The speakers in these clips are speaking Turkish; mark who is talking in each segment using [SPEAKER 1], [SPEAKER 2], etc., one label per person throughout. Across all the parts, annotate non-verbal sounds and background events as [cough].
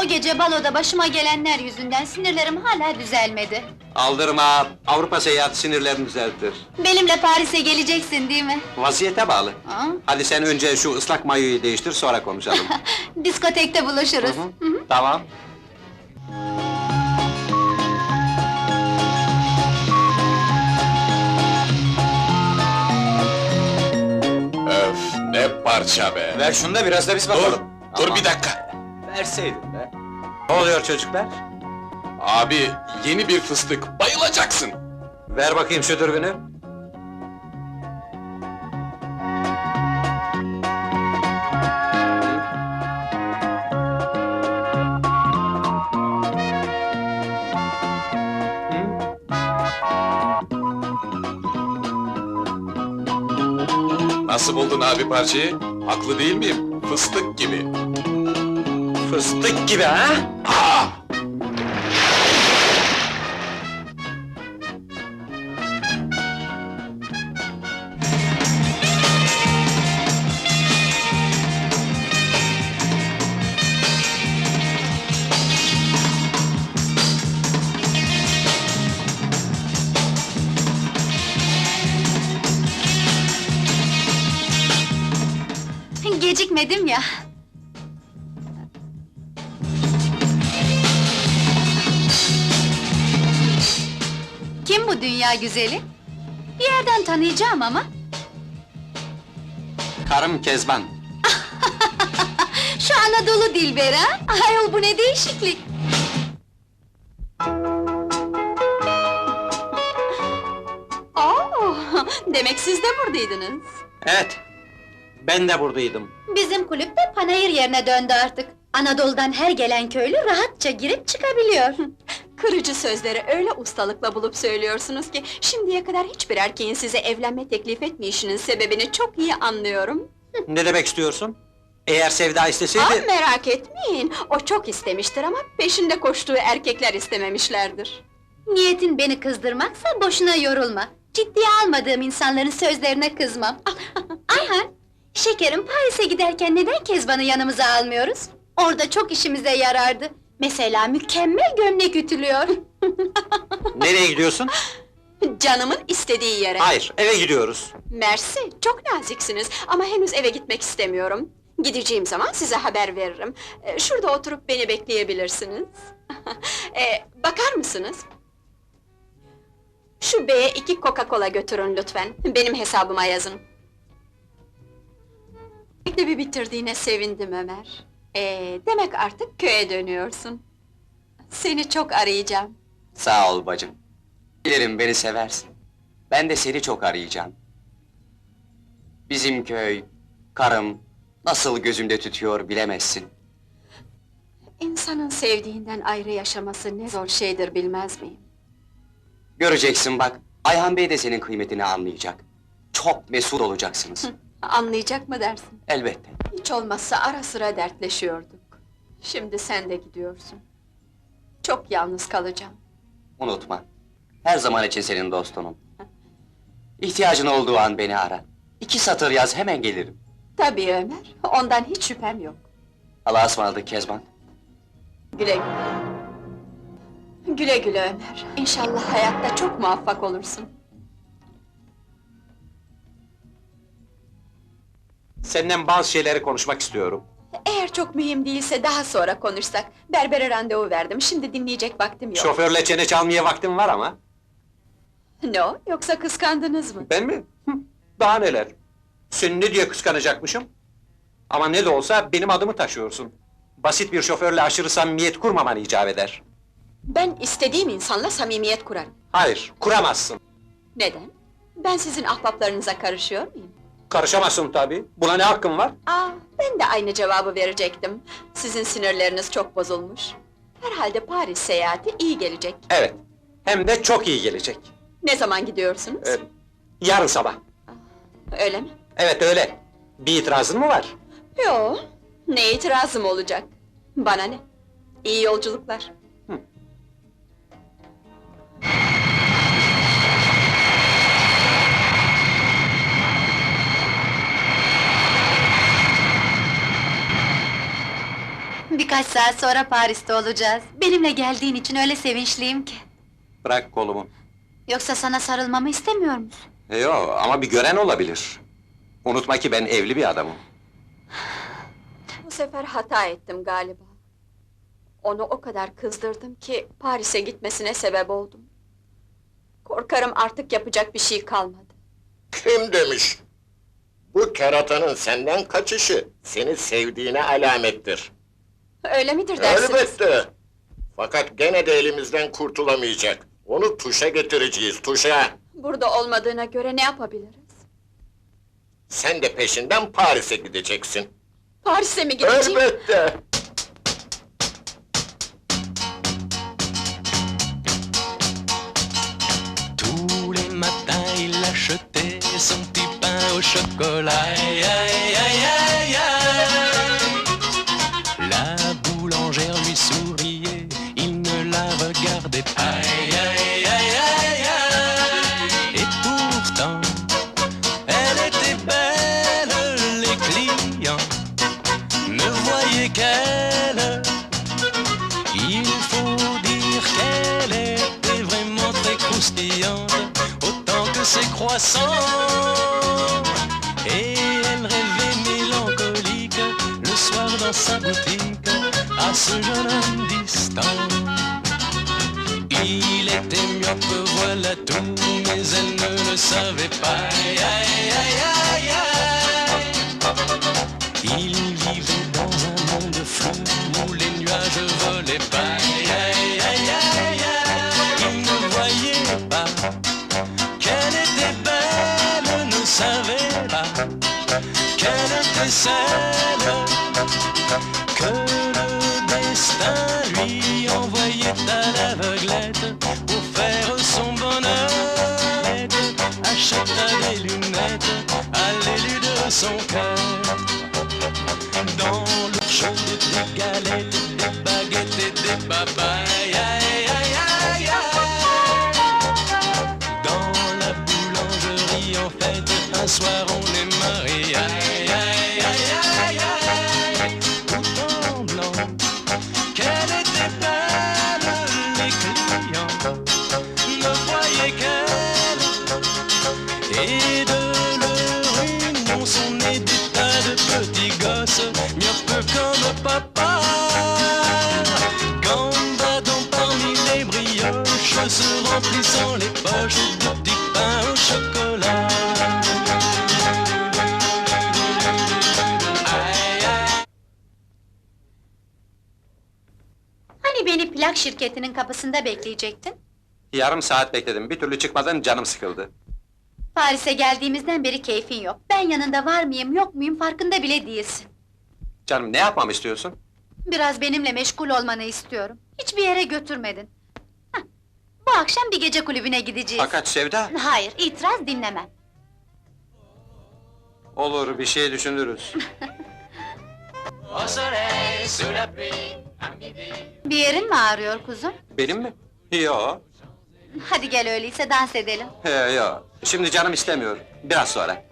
[SPEAKER 1] O gece baloda başıma gelenler yüzünden sinirlerim hala düzelmedi.
[SPEAKER 2] Aldırma, Avrupa seyahati sinirlerini düzeltir.
[SPEAKER 1] Benimle Paris'e geleceksin değil mi?
[SPEAKER 2] Vaziyete bağlı.
[SPEAKER 1] Aa,
[SPEAKER 2] Hadi sen önce şu ıslak mayoyu değiştir, sonra konuşalım. [laughs]
[SPEAKER 1] diskotekte buluşuruz.
[SPEAKER 2] Hı hı. tamam.
[SPEAKER 3] Öf, ne parça be!
[SPEAKER 4] Ver şunu da biraz da biz
[SPEAKER 3] Dur,
[SPEAKER 4] bakalım.
[SPEAKER 3] dur
[SPEAKER 2] Aman.
[SPEAKER 3] bir dakika!
[SPEAKER 4] Verseydin be.
[SPEAKER 2] Ne oluyor çocuklar?
[SPEAKER 3] Abi, yeni bir fıstık, bayılacaksın!
[SPEAKER 2] Ver bakayım şu dürbünü.
[SPEAKER 3] Nasıl buldun abi parçayı? Haklı değil miyim? Fıstık gibi.
[SPEAKER 2] Fıstık gibi ha?
[SPEAKER 3] Aa!
[SPEAKER 1] Gecikmedim ya. Dünya güzeli? Bir yerden tanıyacağım ama.
[SPEAKER 2] Karım Kezban. [laughs]
[SPEAKER 1] Şu Anadolu Dilber ha? Ayol bu ne değişiklik!
[SPEAKER 5] Oo, demek siz de buradaydınız.
[SPEAKER 2] Evet, ben de buradaydım.
[SPEAKER 1] Bizim kulüp de panayır yerine döndü artık. Anadolu'dan her gelen köylü rahatça girip çıkabiliyor. [laughs]
[SPEAKER 5] Kırıcı sözleri öyle ustalıkla bulup söylüyorsunuz ki... ...şimdiye kadar hiçbir erkeğin size evlenme teklif etmeyişinin sebebini çok iyi anlıyorum.
[SPEAKER 2] ne demek istiyorsun? Eğer Sevda isteseydi...
[SPEAKER 5] merak etmeyin, o çok istemiştir ama... ...peşinde koştuğu erkekler istememişlerdir.
[SPEAKER 1] Niyetin beni kızdırmaksa boşuna yorulma. Ciddiye almadığım insanların sözlerine kızmam. [laughs] Ayhan, şekerim Paris'e giderken neden Kezban'ı yanımıza almıyoruz? Orada çok işimize yarardı. Mesela mükemmel gömlek ütülüyor. [laughs]
[SPEAKER 2] Nereye gidiyorsun?
[SPEAKER 5] Canımın istediği yere.
[SPEAKER 2] Hayır, eve gidiyoruz.
[SPEAKER 5] Mersi, çok naziksiniz ama henüz eve gitmek istemiyorum. Gideceğim zaman size haber veririm. Ee, Şurada oturup beni bekleyebilirsiniz. [laughs] Ee, bakar mısınız? Şu beye iki Coca-Cola götürün lütfen. Benim hesabıma yazın. Mektebi bitirdiğine sevindim Ömer. Ee, demek artık köye dönüyorsun. Seni çok arayacağım.
[SPEAKER 4] Sağ ol bacım. Bilirim beni seversin. Ben de seni çok arayacağım. Bizim köy, karım, nasıl gözümde tütüyor bilemezsin.
[SPEAKER 5] İnsanın sevdiğinden ayrı yaşaması ne zor şeydir bilmez miyim?
[SPEAKER 4] Göreceksin bak, Ayhan Bey de senin kıymetini anlayacak. Çok mesut olacaksınız.
[SPEAKER 5] Anlayacak mı dersin?
[SPEAKER 4] Elbette.
[SPEAKER 5] Hiç olmazsa ara sıra dertleşiyorduk. Şimdi sen de gidiyorsun. Çok yalnız kalacağım.
[SPEAKER 4] Unutma. Her zaman için senin dostunum. İhtiyacın olduğu an beni ara. İki satır yaz hemen gelirim.
[SPEAKER 5] Tabii Ömer, ondan hiç şüphem yok.
[SPEAKER 4] Allah'a ısmarladık Kezban.
[SPEAKER 5] Güle güle. Güle güle Ömer. İnşallah hayatta çok muvaffak olursun.
[SPEAKER 2] Senden bazı şeyleri konuşmak istiyorum.
[SPEAKER 5] Eğer çok mühim değilse daha sonra konuşsak. Berbere randevu verdim, şimdi dinleyecek vaktim yok.
[SPEAKER 2] Şoförle çene çalmaya vaktim var ama.
[SPEAKER 5] Ne o, yoksa kıskandınız mı?
[SPEAKER 2] Ben mi? Hı, Daha neler? Seni ne diye kıskanacakmışım? Ama ne de olsa benim adımı taşıyorsun. Basit bir şoförle aşırı samimiyet kurmaman icap eder.
[SPEAKER 5] Ben istediğim insanla samimiyet kurarım.
[SPEAKER 2] Hayır, kuramazsın.
[SPEAKER 5] Neden? Ben sizin ahbaplarınıza karışıyor muyum?
[SPEAKER 2] Karışamazsın tabii. Buna ne hakkın var?
[SPEAKER 5] Aa, ben de aynı cevabı verecektim. Sizin sinirleriniz çok bozulmuş. Herhalde Paris seyahati iyi gelecek.
[SPEAKER 2] Evet. Hem de çok iyi gelecek.
[SPEAKER 5] Ne zaman gidiyorsunuz?
[SPEAKER 2] Ee, yarın sabah.
[SPEAKER 5] Öyle mi?
[SPEAKER 2] Evet öyle. Bir itirazın mı var?
[SPEAKER 5] Yo, ne itirazım olacak? Bana ne? İyi yolculuklar.
[SPEAKER 1] Birkaç saat sonra Paris'te olacağız. Benimle geldiğin için öyle sevinçliyim ki.
[SPEAKER 2] Bırak kolumu.
[SPEAKER 1] Yoksa sana sarılmamı istemiyor musun?
[SPEAKER 2] E, Yo ama bir gören olabilir. Unutma ki ben evli bir adamım.
[SPEAKER 5] Bu sefer hata ettim galiba. Onu o kadar kızdırdım ki Paris'e gitmesine sebep oldum. Korkarım artık yapacak bir şey kalmadı.
[SPEAKER 6] Kim demiş? Bu keratanın senden kaçışı seni sevdiğine alamettir.
[SPEAKER 5] Öyle midir dersiniz?
[SPEAKER 6] Elbette. Fakat gene de elimizden kurtulamayacak. Onu tuşa getireceğiz, tuşa.
[SPEAKER 5] Burada olmadığına göre ne yapabiliriz?
[SPEAKER 6] Sen de peşinden Paris'e gideceksin.
[SPEAKER 5] Paris'e mi gideceğim?
[SPEAKER 6] Elbette.
[SPEAKER 7] Tous les matins, il achetait son petit pain au chocolat. Aïe, aïe, myope, voilà tout, mais elle ne le Acheta des lunettes à l'élu de son cœur. Dans le chaud des galettes, des comme papa. Gambadant parmi les brioches, se remplissant les poches de petits pains au chocolat.
[SPEAKER 1] Hani beni plak şirketinin kapısında bekleyecektin?
[SPEAKER 2] Yarım saat bekledim. Bir türlü çıkmadan canım sıkıldı.
[SPEAKER 1] Paris'e geldiğimizden beri keyfin yok. Ben yanında var mıyım yok muyum farkında bile değilsin.
[SPEAKER 2] Canım ne yapmamı istiyorsun?
[SPEAKER 1] Biraz benimle meşgul olmanı istiyorum. Hiçbir yere götürmedin. Hah, Bu akşam bir gece kulübüne gideceğiz.
[SPEAKER 2] Fakat Sevda...
[SPEAKER 1] Hayır, itiraz dinlemem.
[SPEAKER 2] Olur bir şey düşünürüz.
[SPEAKER 1] Bir yerin mi ağrıyor kuzum?
[SPEAKER 2] Benim mi? Yo.
[SPEAKER 1] Hadi gel öyleyse dans edelim.
[SPEAKER 2] He, yo. Şimdi canım istemiyor. Biraz sonra.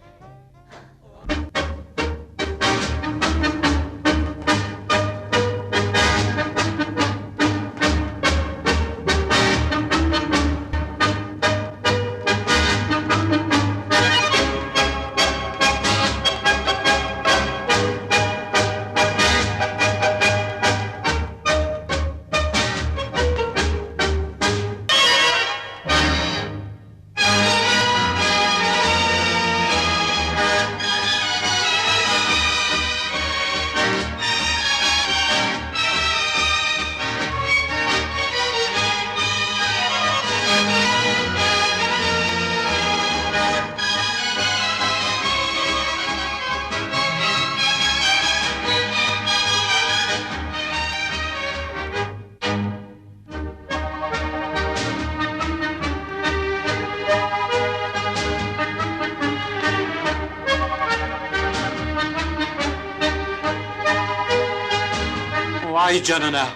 [SPEAKER 2] Vay canına!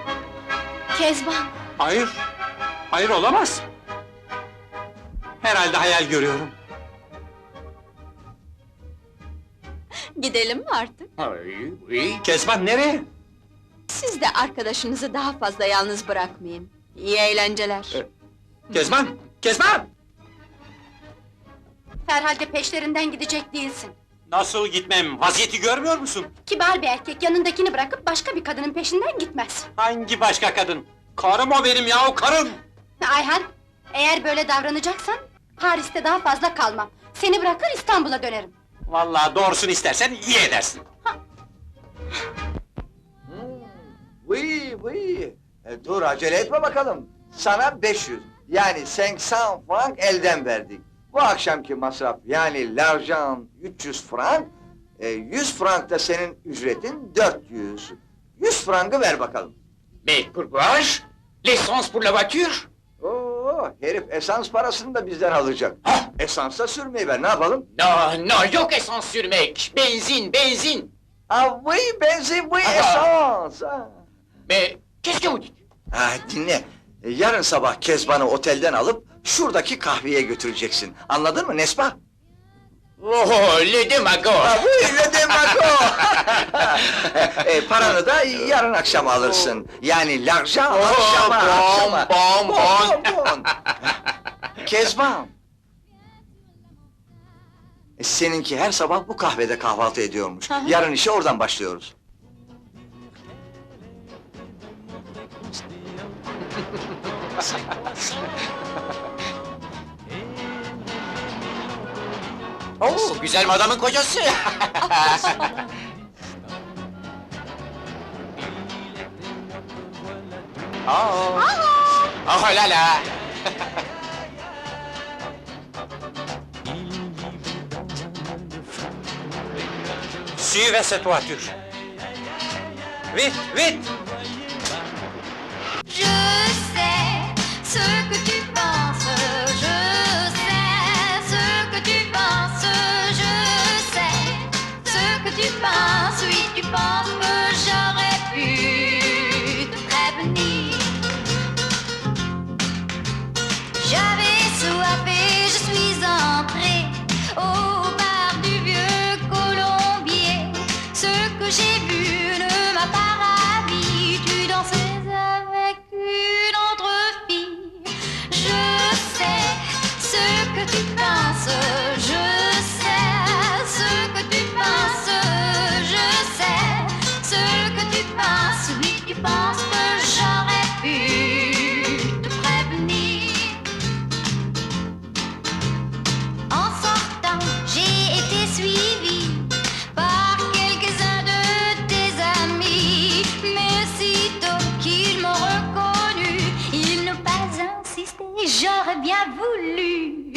[SPEAKER 1] Kezban,
[SPEAKER 2] Hayır. Hayır olamaz. Herhalde hayal görüyorum.
[SPEAKER 5] Gidelim mi artık?
[SPEAKER 2] Kezban nereye?
[SPEAKER 5] Siz de arkadaşınızı daha fazla yalnız bırakmayın. İyi eğlenceler.
[SPEAKER 2] Kezban! Kezban!
[SPEAKER 1] Herhalde peşlerinden gidecek değilsin.
[SPEAKER 2] Nasıl gitmem? Vaziyeti görmüyor musun?
[SPEAKER 1] Kibar bir erkek yanındakini bırakıp başka bir kadının peşinden gitmez.
[SPEAKER 2] Hangi başka kadın? Karım o benim ya, karım!
[SPEAKER 1] Ayhan, eğer böyle davranacaksan Paris'te daha fazla kalmam. Seni bırakır İstanbul'a dönerim.
[SPEAKER 2] Vallahi doğrusunu istersen iyi edersin.
[SPEAKER 8] Oui, oui. E, dur acele etme bakalım. Sana 500, yani 80 frank elden verdik. Bu akşamki masraf yani l'argent 300 frank, e, 100 frank da senin ücretin 400. 100 frankı ver bakalım.
[SPEAKER 9] Mais pourquoi L'essence pour la voiture
[SPEAKER 8] Oo, herif esans parasını da bizden alacak.
[SPEAKER 9] Ah!
[SPEAKER 8] Esansa sürmeyi ver, ne yapalım?
[SPEAKER 9] Non, non, yok essence sürmek. Benzin, benzin.
[SPEAKER 8] Ah oui, benzin, oui,
[SPEAKER 9] Ah!
[SPEAKER 8] esans. ah.
[SPEAKER 9] Mais qu'est-ce que vous dites
[SPEAKER 8] Ha, dinle. Yarın sabah Kezban'ı otelden alıp şuradaki kahveye götüreceksin. Anladın mı Nespa?
[SPEAKER 9] Oh, le démagogue
[SPEAKER 8] Ha, bu ile demago. [laughs] e, paranı da yarın akşam alırsın. Yani l'argent akşama,
[SPEAKER 9] bon,
[SPEAKER 8] akşama.
[SPEAKER 9] bon, bon.
[SPEAKER 8] bon. Kezban. E, Seninki her sabah bu kahvede kahvaltı ediyormuş. Yarın işe oradan başlıyoruz. [laughs]
[SPEAKER 9] Oh, güzel madamın kocası. oh. oh là là. [laughs]
[SPEAKER 2] Suivez cette voiture. Vite, vite!
[SPEAKER 1] Je sais ce que tu penses, j'aurais bien voulu.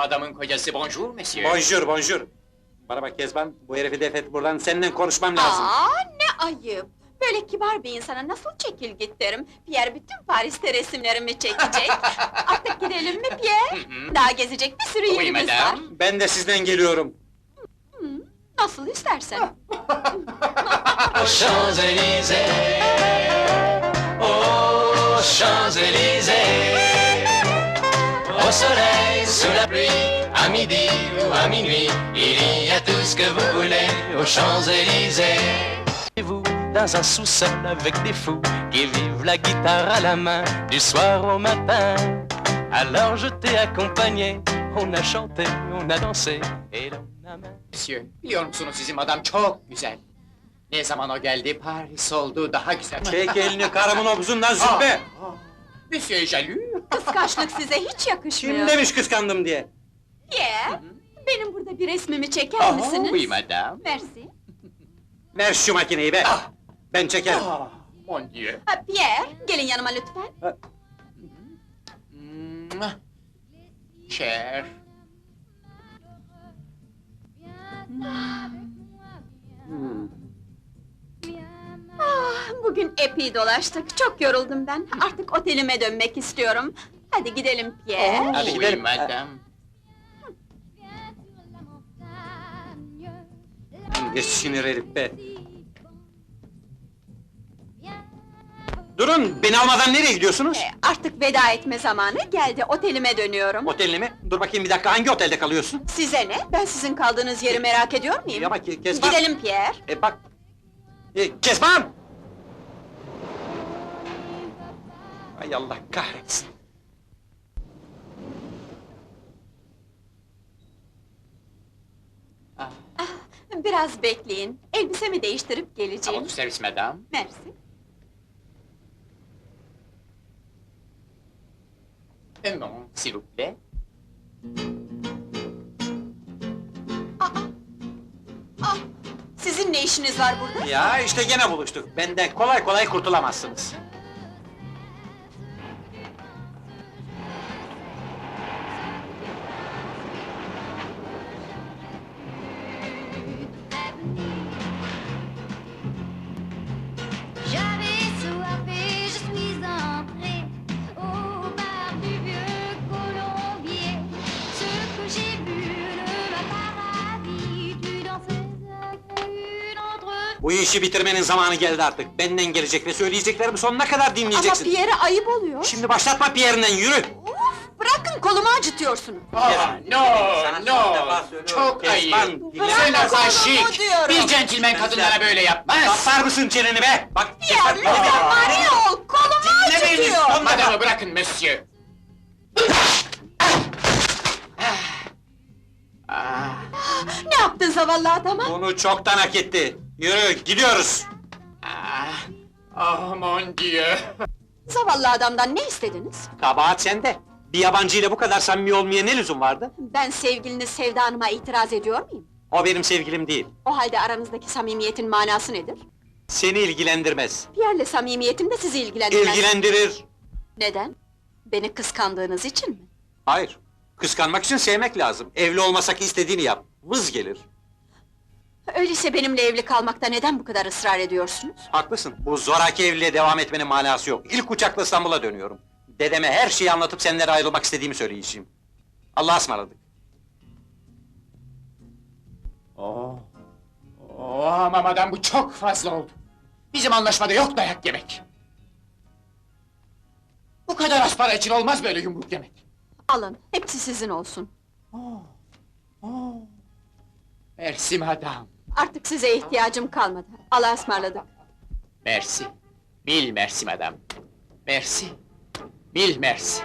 [SPEAKER 9] Oh, madamın kocası. Bonjour, monsieur.
[SPEAKER 2] Bonjour, bonjour. Bana bak Kezban, bu herifi def et buradan, seninle konuşmam lazım.
[SPEAKER 5] Aa, ne ayıp! Böyle kibar bir insana nasıl çekil git derim. Pierre bütün Paris'te resimlerimi çekecek. [laughs] Artık gidelim mi Pierre? Daha gezecek bir sürü
[SPEAKER 9] Oui,
[SPEAKER 5] yerimiz var.
[SPEAKER 9] madame.
[SPEAKER 2] Ben de sizden geliyorum.
[SPEAKER 5] Nasıl istersen.
[SPEAKER 7] Aux [laughs] Champs-Élysées, aux Champs-Élysées, au soleil, sous la pluie, à midi ou à minuit, il y a tout ce que vous voulez aux Champs-Élysées. Et vous, dans un sous-sol avec des fous qui vivent la guitare à la main du soir au matin. Alors je t'ai accompagné, on a chanté, on a dansé et l'on a.
[SPEAKER 9] Monsieur, biliyor musunuz sizin madam çok güzel. Ne zaman o geldi, Paris oldu daha güzel.
[SPEAKER 2] Çek elini karımın omzundan züppe!
[SPEAKER 9] Monsieur est jaloux.
[SPEAKER 5] Kıskançlık size hiç yakışmıyor.
[SPEAKER 2] Kim demiş kıskandım diye?
[SPEAKER 5] Pierre, benim burada bir resmimi çeker
[SPEAKER 9] Oh,
[SPEAKER 5] misiniz?
[SPEAKER 9] oui, madame.
[SPEAKER 5] Merci.
[SPEAKER 2] Ver şu makineyi be! Ben çekerim.
[SPEAKER 9] Ah, mon Dieu.
[SPEAKER 5] Ha, Pierre, gelin yanıma lütfen.
[SPEAKER 9] Cher.
[SPEAKER 5] Ah, bugün epey dolaştık, çok yoruldum ben. Artık otelime dönmek istiyorum. Hadi gidelim Pierre.
[SPEAKER 2] Hadi gidelim.
[SPEAKER 9] madame.
[SPEAKER 2] Ne sinir herif be! Durun, beni almadan nereye gidiyorsunuz?
[SPEAKER 5] Ee, Artık veda etme zamanı geldi, otelime dönüyorum.
[SPEAKER 2] Oteline mi? Dur bakayım bir dakika, hangi otelde kalıyorsun?
[SPEAKER 5] Size ne? Ben sizin kaldığınız yeri merak ediyor muyum?
[SPEAKER 2] Ya bak, Kezban...
[SPEAKER 5] Gidelim Pierre.
[SPEAKER 2] E bak... E, Kezban! Ay Allah kahretsin!
[SPEAKER 5] Biraz bekleyin, elbisemi değiştirip geleceğim.
[SPEAKER 9] votre service, madame.
[SPEAKER 5] Merci.
[SPEAKER 9] Un nom, s'il vous plaît.
[SPEAKER 5] Ne işiniz var burada?
[SPEAKER 2] Ya işte gene buluştuk. Benden kolay kolay kurtulamazsınız. Bu işi bitirmenin zamanı geldi artık. Benden gelecek ve söyleyeceklerimi sonuna kadar
[SPEAKER 5] Ama
[SPEAKER 2] dinleyeceksin.
[SPEAKER 5] Pierre'e ayıp oluyor.
[SPEAKER 2] Şimdi başlatma Pierre'den, yürü!
[SPEAKER 5] Of, bırakın kolumu acıtıyorsunuz.
[SPEAKER 9] Ah,
[SPEAKER 2] Sana
[SPEAKER 9] no,
[SPEAKER 2] son defa
[SPEAKER 9] no.
[SPEAKER 2] söylüyorum.
[SPEAKER 9] Çok ayıp.
[SPEAKER 2] dinle.
[SPEAKER 5] Bırak
[SPEAKER 9] C'est pas
[SPEAKER 5] kolumu diyorum.
[SPEAKER 9] Bir centilmen kadınlara böyle yapmaz.
[SPEAKER 2] Kapar mısın çeneni be? Bak,
[SPEAKER 5] Pierre,
[SPEAKER 2] Kezban,
[SPEAKER 5] lütfen
[SPEAKER 2] dinle.
[SPEAKER 5] ol, kolumu
[SPEAKER 2] Dinle beni,
[SPEAKER 5] acıtıyor.
[SPEAKER 9] Madame bırakın monsieur. Ah,
[SPEAKER 5] Ne yaptın zavallı adama?
[SPEAKER 2] Bunu çoktan hak etti. Yürü, gidiyoruz.
[SPEAKER 9] ah, oh mon Dieu.
[SPEAKER 5] Zavallı adamdan ne istediniz?
[SPEAKER 2] Kabahat sende. Bir yabancıyla bu kadar samimi olmaya ne lüzum vardı?
[SPEAKER 5] Ben sevgiliniz Sevda Hanım'a itiraz ediyor muyum?
[SPEAKER 2] O benim sevgilim değil.
[SPEAKER 5] O halde aranızdaki samimiyetin manası nedir?
[SPEAKER 2] Seni ilgilendirmez.
[SPEAKER 5] Pierre'le samimiyetim de sizi ilgilendirmez.
[SPEAKER 2] İlgilendirir.
[SPEAKER 5] Neden? Beni kıskandığınız için mi?
[SPEAKER 2] Hayır. Kıskanmak için sevmek lazım. Evli olmasak istediğini yap. Vız gelir.
[SPEAKER 5] Öyleyse benimle evli kalmakta neden bu kadar ısrar ediyorsunuz?
[SPEAKER 2] Haklısın. Bu zoraki evliliğe devam etmenin manası yok. İlk uçakla İstanbul'a dönüyorum. Dedeme her şeyi anlatıp senden ayrılmak istediğimi söyleyeceğim. Allah'a ısmarladık.
[SPEAKER 9] Oh, oh ama madam bu çok fazla oldu. Bizim anlaşmada yok dayak yemek. Bu kadar az para için olmaz böyle yumruk yemek.
[SPEAKER 5] Alın, hepsi sizin olsun.
[SPEAKER 9] Oh, oh. Merci madame.
[SPEAKER 5] Artık size ihtiyacım kalmadı. Allah'a ısmarladık.
[SPEAKER 9] Merci. Mille merci madame. Merci. Mille merci.